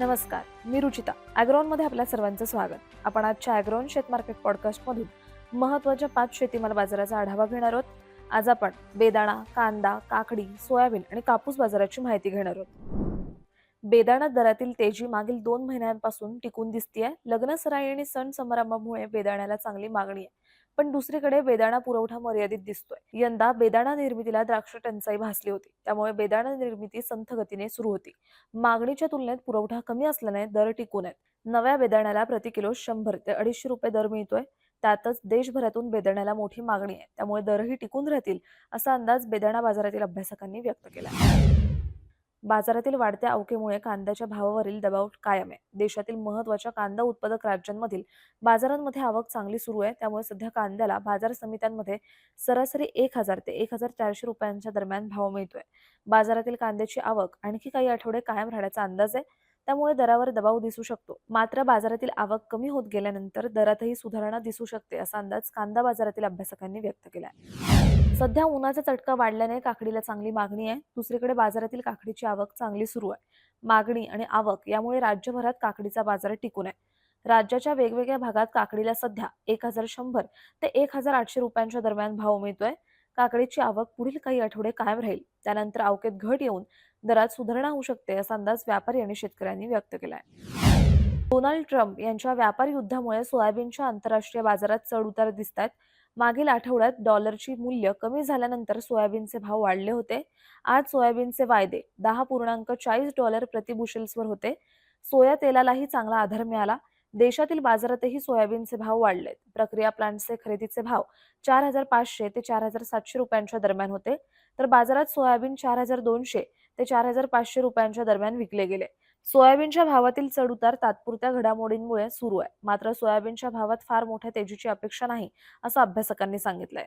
नमस्कार मी रुचिता ॲग्रॉनमध्ये आपल्या सर्वांचं स्वागत. आपण आजच्या ॲग्रॉन शेत मार्केट पॉडकास्टमधून महत्त्वाच्या पाच शेतीमाल बाजाराचा आढावा घेणार आहोत. आज आपण बेदाणा कांदा काकडी सोयाबीन आणि कापूस बाजाराची माहिती घेणार आहोत. बेदाणा दरातील तेजी मागील दोन महिन्यांपासून टिकून दिसतीये. लग्न सराई आणि सण समारंभामुळे बेदाण्याला चांगली मागणी आहे. पण दुसरीकडे बेदाणा पुरवठा मर्यादित दिसतोय. यंदा बेदाणा निर्मितीला द्राक्ष टंचाई भासली होती. त्यामुळे बेदाणा निर्मिती संथ गतीने सुरू होती. मागणीच्या तुलनेत पुरवठा कमी असल्याने दर टिकून आहेत. नव्या बेदाण्याला प्रति किलो शंभर ते अडीचशे रुपये दर मिळतोय. त्यातच देशभरातून बेदाण्याला मोठी मागणी आहे. त्यामुळे दरही टिकून राहतील असा अंदाज बेदाणा बाजारातील अभ्यासकांनी व्यक्त केला आहे. बाजारातील वाढत्या अवकेमुळे कांद्याच्या भावावरील दबाव कायम आहे. देशातील महत्त्वाच्या कांदा उत्पादक राज्यांमधील बाजारांमध्ये आवक चांगली सुरू आहे. त्यामुळे सध्या कांद्याला बाजार समित्यांमध्ये सरासरी एक हजार ते एक हजार चारशे रुपयांच्या दरम्यान भाव मिळतोय. बाजारातील कांद्याची आवक आणखी काही आठवडे कायम राहण्याचा अंदाज आहे. त्यामुळे दरावर दबाव दिसू शकतो. मात्र बाजारातील आवक कमी होत गेल्यानंतर दरातही सुधारणा दिसू शकते असा अंदाज कांदा बाजारातील अभ्यासकांनी व्यक्त केला आहे सध्या उन्हाचा चटका वाढल्याने काकडीला चांगली मागणी आहे. दुसरीकडे बाजारातील काकडीची आवक चांगली सुरू आहे. मागणी आणि आवक यामुळे राज्यभरात काकडीचा बाजार टिकून आहे. राज्याच्या वेगवेगळ्या भागात काकडीला सध्या एक हजार शंभर ते एक हजार आठशे रुपयांच्या दरम्यान भाव मिळतोय. काकडीची आवक पुढील काही आठवडे कायम राहील. त्यानंतर अवकेत घट येऊन दरात सुधारणा होऊ शकते असा अंदाज व्यापारी आणि शेतकऱ्यांनी व्यक्त केला आहे डोनाल्ड ट्रम्प यांच्या व्यापार युद्धामुळे सोयाबीनच्या आंतरराष्ट्रीय बाजारात चढ उतार दिसतात मागील आठवड्यात डॉलरची मूल्य कमी झाल्यानंतर सोयाबीनचे भाव वाढले होते. आज सोयाबीनचे वायदे दहा पूर्णांक चाळीस डॉलर प्रतिबुशेल्सवर होते. सोया तेलालाही चांगला आधार मिळाला. देशातील बाजारातही सोयाबीनचे भाव वाढलेत. प्रक्रिया प्लांटचे खरेदीचे भाव चार हजार पाचशे ते चार हजार सातशे रुपयांच्या दरम्यान होते. तर बाजारात सोयाबीन चार हजार दोनशे ते चार हजार पाचशे रुपयांच्या दरम्यान विकले गेले. सोयाबीनच्या भावातील चढउतार तात्पुरत्या घडामोडींमुळे सुरू आहे. मात्र सोयाबीनच्या भावात फार मोठ्या तेजीची अपेक्षा नाही असं अभ्यासकांनी सांगितलंय.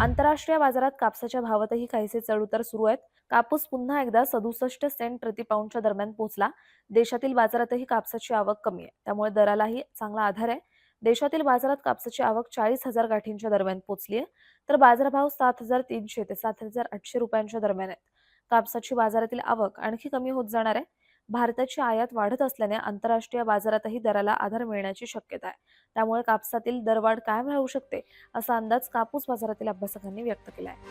आंतरराष्ट्रीय बाजारात कापसाच्या भावातही काहीसे चढउतार सुरू आहेत. कापूस पुन्हा एकदा सदुसष्ट सेंट प्रतिपाऊंडच्या दरम्यान पोहोचला. देशातील बाजारातही कापसाची आवक कमी आहे. त्यामुळे दरालाही चांगला आधार आहे. देशातील बाजारात कापसाची आवक चाळीस हजार गाठींच्या दरम्यान पोहोचली आहे. तर बाजारभाव सात हजार तीनशे ते सात हजार आठशे रुपयांच्या दरम्यान आहेत. कापसाची बाजारातील आवक आणखी कमी होत जाणार आहे. भारताची आयात वाढत असल्याने आंतरराष्ट्रीय बाजारातही दराला आधार मिळण्याची शक्यता आहे. त्यामुळे कापसातील दरवाढ कायम राहू शकते असा अंदाज कापूस बाजारातील अभ्यासकांनी व्यक्त केला आहे